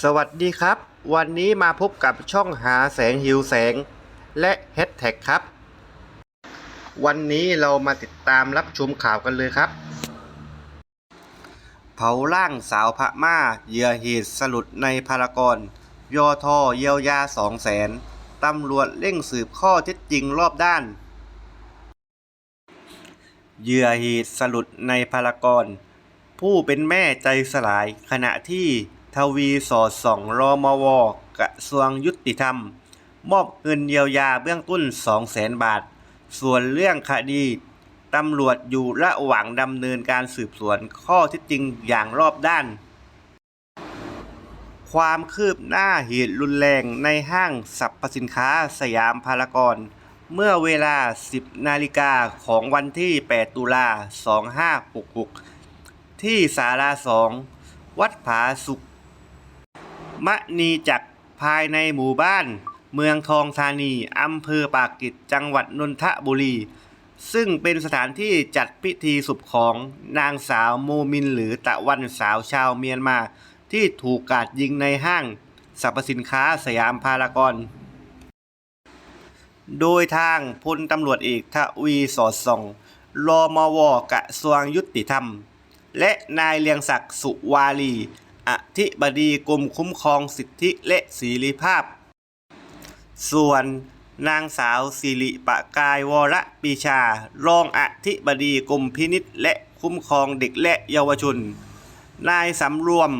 สวัสดีครับ วันนี้มาพบกับช่องหาแสงหิวแสง และแฮชแท็กครับ วันนี้เรามาติดตามรับชมข่าวกันเลยครับ เผาร่างสาวพม่าเหยื่อเหตุสลุดในพารากอนยอทอเยียวยาสองแสนตำรวจเร่งสืบข้อเท็จจริงรอบด้าน เหยื่อเหตุสลุดในพารากอนผู้เป็นแม่ใจสลายขณะที่ ทวีสอดส่องรอมวกระทรวงยุติธรรม มอบเงินเยียวยาเบื้องต้น 200,000บาท ส่วนเรื่องคดีตำรวจอยู่ระหว่างดำเนินการสืบสวนข้อท็จจริงอย่างรอบด้าน ความคืบหน้าเหตุรุนแรงในห้างสรรพสินค้าสยามพารากอนเมื่อเวลา 10 นาฬิกาของวันที่ 8 ตุลา 2566 ที่ศาลาสอง วัดผาสุก มณีจักภายในหมู่บ้าน เมืองทองธานีอำเภอปากกร็ดจังหวัดนนทบุรี ซึ่งเป็นสถานที่จัดพิธีศพของนางสาวโมมินหรือตะวันสาวชาวเมียนมา ที่ถูกกราดยิงในห้างสรรพสินค้าสยามพารากอนโดยทางพลตำรวจเอกทวีสอดส่องรอมวกระทรวงยุติธรรม และนายเลียงศักดิ์สุวาลี อธิบดีกรมคุ้มครองสิทธิและสีริภาพ ส่วนนางสาวสิริปะกายวรปีชา รองอธิบดีกรมพินิษและคุ้มครองเด็กและเยาวชน นายสำรวม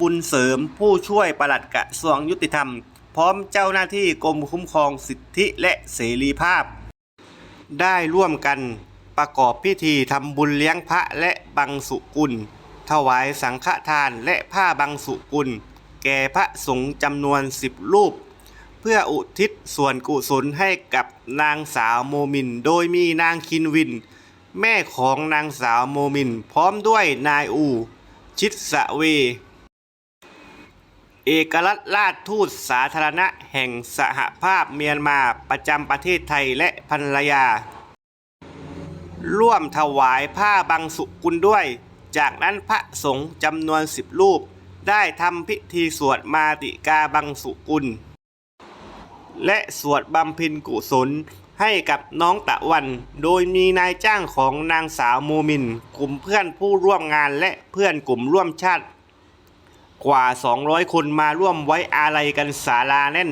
บุญเสริมผู้ช่วยปลัดกระทรวงยุติธรรม พร้อมเจ้าหน้าที่กรมคุ้มครองสิทธิและเสรีภาพ ได้ร่วมกันประกอบพิธีทำบุญเลี้ยงพระและบังสุกุล ถวายสังฆทานและผ้าบังสุกุล แก่พระสงฆ์จำนวนสิบรูป เพื่ออุทิศส่วนกุศลให้กับนางสาวโมมิน โดยมีนางคินวิน แม่ของนางสาวโมมิน พร้อมด้วยนายอู ชิดสะเว เอกลักษณ์ราชทูตสาธารณะแห่งสหภาพเมียนมาประจำประเทศไทยและภรรยา ร่วมถวายผ้าบังสุกุลด้วย จากนั้นพระสงฆ์จำนวนสิบรูป ได้ทำพิธีสวดมาติกาบังสุกุล และสวดบำเพ็ญกุศลให้กับน้องตะวัน โดยมีนายจ้างของนางสาวโมมิน กลุ่มเพื่อนผู้ร่วมงานและเพื่อนกลุ่มร่วมชาติ กว่า 200 คนมาร่วมไว้อาลัยกันศาลาแน่น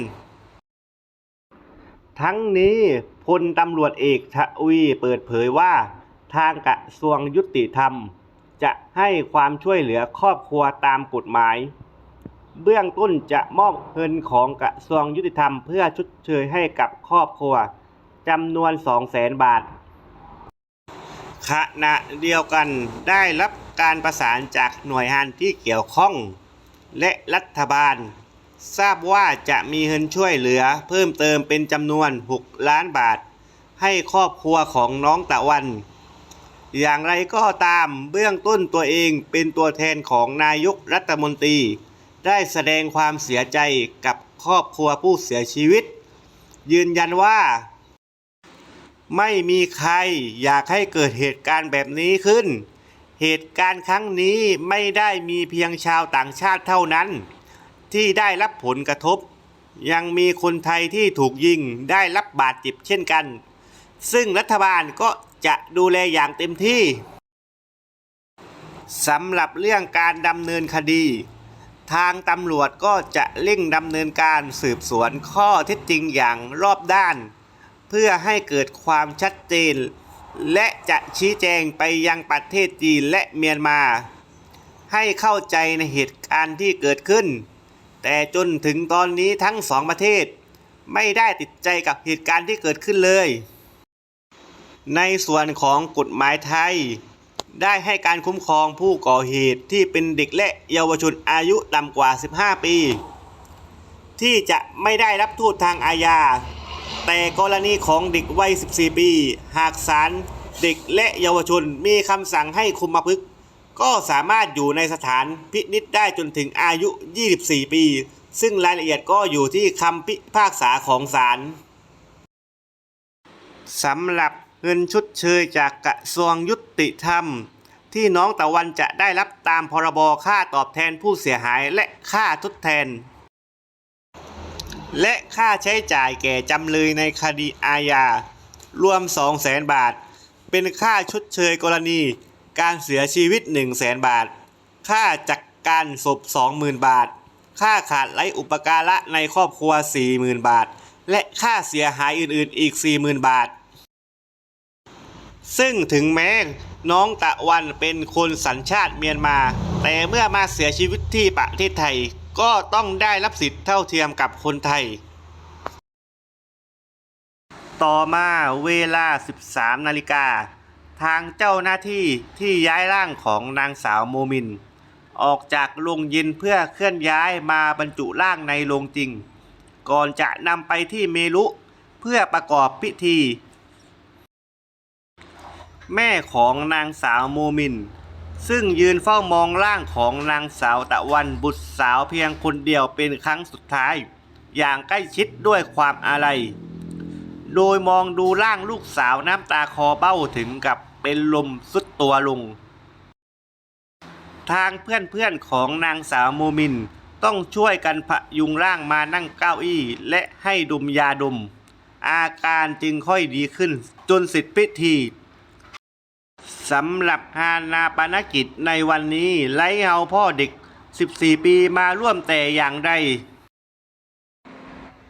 ทั้งนี้พลตำรวจเอกทวีเปิดเผยว่า ทางกระทรวงยุติธรรม จะให้ความช่วยเหลือครอบครัวตามกฎหมาย เบื้องต้นจะมอบเงินของกระทรวงยุติธรรมเพื่อชดเชยให้กับครอบครัวจำนวน 200,000บาท ขณะเดียวกันได้รับการประสานจากหน่วยงานที่เกี่ยวข้อง และรัฐบาล ทราบว่าจะมีเงินช่วยเหลือเพิ่มเติมเป็นจำนวน 6 ล้านบาท ให้ครอบครัวของน้องตะวัน อย่างไรก็ตามเบื้องต้นตัวเองเป็นตัวแทนของนายกรัฐมนตรี ได้แสดงความเสียใจกับครอบครัวผู้เสียชีวิต ยืนยันว่า ไม่มีใครอยากให้เกิดเหตุการณ์แบบนี้ขึ้น เหตุการณ์ครั้งนี้ไม่ได้มีเพียงชาวต่างชาติเท่านั้น ที่ได้รับผลกระทบ ยังมีคนไทยที่ถูกยิงได้รับบาดเจ็บเช่นกัน ซึ่งรัฐบาลก็ จะดูแลอย่างเต็มที่สำหรับเรื่องการดำเนินคดี ทางตำรวจก็จะเร่งดำเนินการสืบสวนข้อเท็จจริงอย่างรอบด้าน เพื่อให้เกิดความชัดเจน และจะชี้แจงไปยังประเทศจีนและเมียนมา ให้เข้าใจในเหตุการณ์ที่เกิดขึ้น แต่จนถึงตอนนี้ทั้งสองประเทศ ไม่ได้ติดใจกับเหตุการณ์ที่เกิดขึ้นเลย ในส่วนของกฎหมายไทย ได้ให้การคุ้มครองผู้ก่อเหตุที่เป็นเด็กและเยาวชนอายุต่ำกว่า 15 ปี ที่จะไม่ได้รับโทษทางอาญา แต่กรณีของเด็กวัย 14 ปี หากศาลเด็กและเยาวชนมีคำสั่งให้คุมประพฤกก็สามารถอยู่ในสถานพินิษได้จนถึงอายุ 24 ปี ซึ่งรายละเอียดก็อยู่ที่คำพิพากษาของศาลสำหรับ เงินชดเชยจากกระทรวงยุติธรรม ที่น้องตะวันจะได้รับตามพรบค่าตอบแทนผู้เสียหายและค่าทดแทน และค่าใช้จ่ายแก่จำเลยในคดีอาญารวม 200,000บาท เป็นค่าชดเชยกรณี การเสียชีวิต 100,000บาท ค่าจัดการศพ 20,000 บาท ค่าขาดไร้อุปการะในครอบครัว 40,000 บาท และค่าเสียหายอื่นๆ อีก 40,000 บาท ซึ่งถึงแม้น้องตะวันเป็นคนสัญชาติเมียนมา แต่เมื่อมาเสียชีวิตที่ประเทศไทย ก็ต้องได้รับสิทธิ์เท่าเทียมกับคนไทย ต่อมาเวลา 13 นาฬิกา ทางเจ้าหน้าที่ที่ย้ายร่างของนางสาวโมมิน ออกจากโรงเย็นเพื่อเคลื่อนย้ายมาบรรจุร่างในโรงจริง ก่อนจะนำไปที่เมรุเพื่อประกอบพิธี แม่ของนางสาวโมมิน ซึ่งยืนเฝ้ามองร่างของนางสาวตะวันบุตรสาวเพียงคนเดียวเป็นครั้งสุดท้าย อย่างใกล้ชิดด้วยความอาลัย โดยมองดูร่างลูกสาวน้ำตาคอเบ้าถึงกับเป็นลมสุดตัวลง ทางเพื่อนๆของนางสาวโมมินต้องช่วยกันพยุงร่างมานั่งเก้าอี้และให้ดมยาดม อาการจึงค่อยดีขึ้นจนเสร็จพิธี สำหรับงานาปนกิจในวันนี้ไล่เอาพ่อเด็ก 14 ปีมาร่วมแต่อย่างใด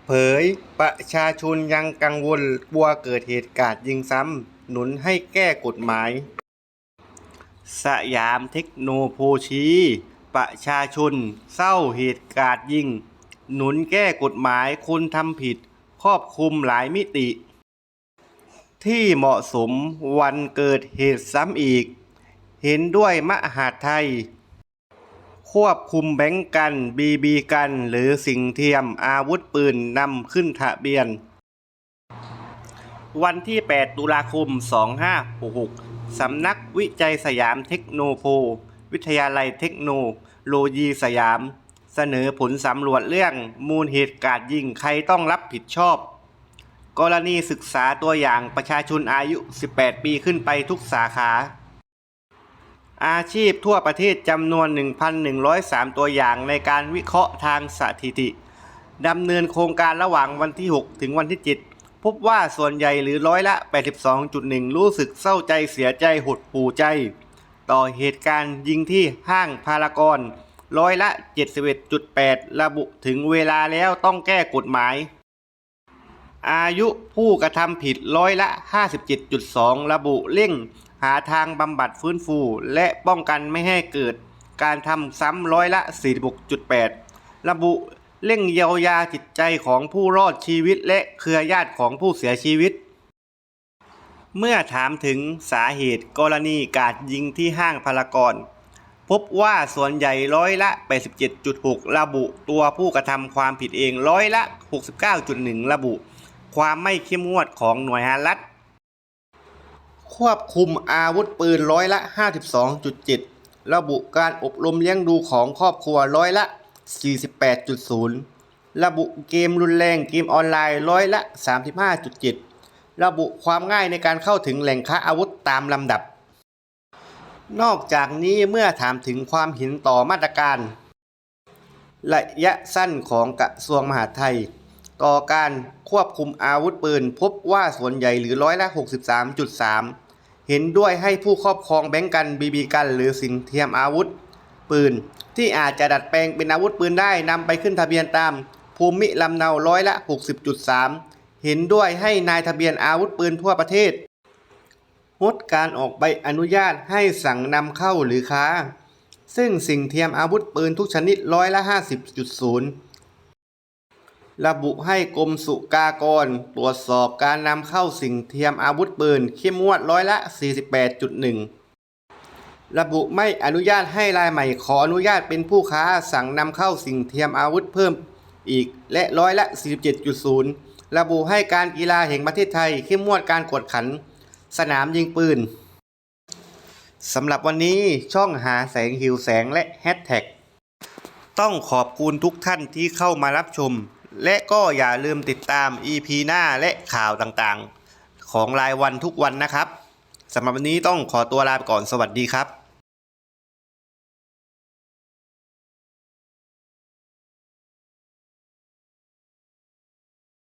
เผยประชาชนยังกังวลกลัวเกิดเหตุการณ์ยิงซ้ำ หนุนให้แก้กฎหมาย สยามเทคโนโพชี ประชาชนเศร้าเหตุการณ์ยิง หนุนแก้กฎหมายคนทำผิด ครอบคลุมหลายมิติ ที่เหมาะสมวันเกิดเหตุซ้ำอีก เห็นด้วยมหาไทย ควบคุมแบงก์กันบีบีกันหรือสิ่งเทียมอาวุธปืนนำขึ้นทะเบียน วันที่ 8 ตุลาคม 2566 สำนักวิจัยสยามเทคโนโพวิทยาลัยเทคโนโลยีสยาม เสนอผลสำรวจเรื่องมูลเหตุการณ์ยิงใครต้องรับผิดชอบ กรณีศึกษาตัวอย่างประชาชนอายุ 18 ปีขึ้นไปทุกสาขา อาชีพทั่วประเทศจำนวน 1,103 ตัวอย่างในการวิเคราะห์ทางสถิติดำเนินโครงการระหว่างวันที่ 6 ถึงวันที่ 7 พบว่าส่วนใหญ่หรือร้อยละ 82.1 รู้สึกเศร้าใจเสียใจหดหู่ใจ ต่อเหตุการณ์ยิงที่ห้างพารากอนร้อยละ 71.8 ระบุถึงเวลาแล้วต้องแก้กฎหมาย อายุผู้กระทำผิดร้อยละ 57.2 ระบุเร่ง หาทางบำบัดฟื้นฟู และป้องกันไม่ให้เกิดการทำซ้ำร้อยละ 46.8 ระบุเร่งเยียวยาจิตใจของผู้รอดชีวิตและเครือญาติของผู้เสียชีวิต เมื่อถามถึงสาเหตุกรณีการยิงที่ห้างพารากอนพบว่าส่วนใหญ่ร้อยละ 87.6 ระบุตัวผู้กระทำความผิดเองร้อยละ 69.1 ระบุ ความไม่เข้มงวดของหน่วยงานรัฐ ควบคุมอาวุธปืนร้อยละ 52.7 ระบุการอบรมเลี้ยงดูของครอบครัวร้อยละ 48.0 ระบุเกมรุนแรงเกมออนไลน์ร้อยละ 35.7 ระบุความง่ายในการเข้าถึงแหล่งค้าอาวุธตามลำดับ นอกจากนี้เมื่อถามถึงความเห็นต่อมาตรการ ระยะสั้นของกระทรวงมหาดไทย ต่อการควบคุมอาวุธปืน พบว่าส่วนใหญ่หรือร้อยละ 63.3 เห็นด้วยให้ผู้ครอบครองแบงกันบีบีกัน หรือสิ่งเทียมอาวุธ ปืน ที่อาจจะดัดแปลงเป็นอาวุธปืนได้นำไปขึ้นทะเบียนตาม ภูมิลำเนาร้อยละ 60.3 เห็นด้วยให้นายทะเบียนอาวุธปืนทั่วประเทศงดการออกใบอนุญาตให้สั่งนำเข้าหรือค้า ซึ่งสิ่งเทียมอาวุธปืนทุกชนิดร้อยละ 50.0 ระบุให้กรมสุกากร ตรวจสอบการนำเข้าสิ่งเทียมอาวุธปืนเข้มงวดร้อยละ 48.1 ระบุไม่อนุญาตให้รายใหม่ขออนุญาตเป็นผู้ค้าสั่งนำเข้าสิ่งเทียมอาวุธเพิ่มอีกและร้อยละ 47.0 ระบุให้การกีฬาแห่งประเทศไทยเข้มงวดการกวดขัน สนามยิงปืนสำหรับวันนี้ช่องหาแสงหิวแสงและแฮชแท็กต้องขอบคุณทุกท่านที่เข้ามารับชม และก็อย่าลืมติดตาม EP หน้าและข่าวต่างๆ ของรายวันทุกวันนะครับสำหรับวันนี้ต้องขอตัวลาไปก่อนสวัสดีครับ